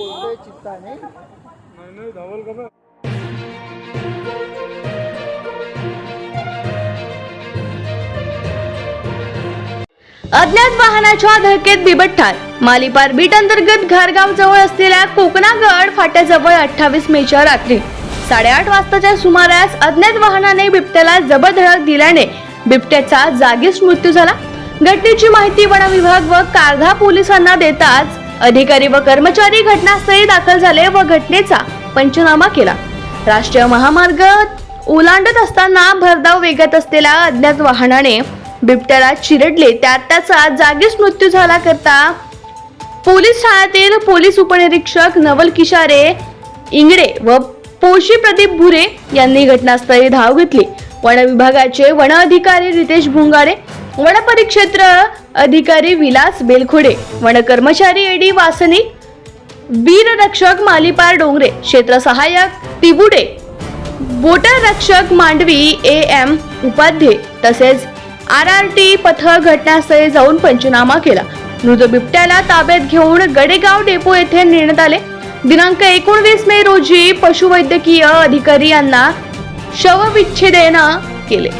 बोलतोय चित्ताने. नाही नाही धावल का अज्ञात वाहनाच्या धडकेत बिबट ठार मालिपार बीट अंतर्गत घरगाव जवळ असलेल्या कोकणागड फाट्याजवळ अठ्ठावीस मेच्या रात्री. साडेआठ वाजताच्या सुमारास अज्ञात वाहनाने बिबट्याला जबरधडक दिल्याने बिबट्याचा जागीच मृत्यू झाला. घटनेची माहिती वन विभाग व कारधा पोलिसांना देताच अधिकारी व कर्मचारी घटनास्थळी दाखल झाले व घटनेचा पंचनामा केला. राष्ट्रीय महामार्ग ओलांडत असताना भरधाव वेगात असलेल्या अज्ञात वाहनाने बिबट्याला चिरडले. त्यात त्याचा जागीच मृत्यू झाला करता पोलीस ठाण्यातील पोलीस उपनिरीक्षक नवल किशारे इंगडे व पोशी प्रदीप भुरे यांनी घटनास्थळी धाव घेतली. वन विभागाचे वन अधिकारी रितेश भुंगारे वन परिक्षेत्र अधिकारी विलास बेलखोडे वन कर्मचारी एडी वासनी वीर रक्षक मालिपार डोंगरे क्षेत्र सहाय्यक तिबुडे बोटर रक्षक मांडवी ए एम उपाध्ये तसेच आर आर टी पथक घटनास्थळी जाऊन पंचनामा केला. मृत बिबट्याला ताब्यात घेऊन गडेगाव डेपो येथे नेण्यात आले. दिनांक एकोणवीस मे रोजी पशुवैद्यकीय अधिकारी यांना शवविच्छेदन केले.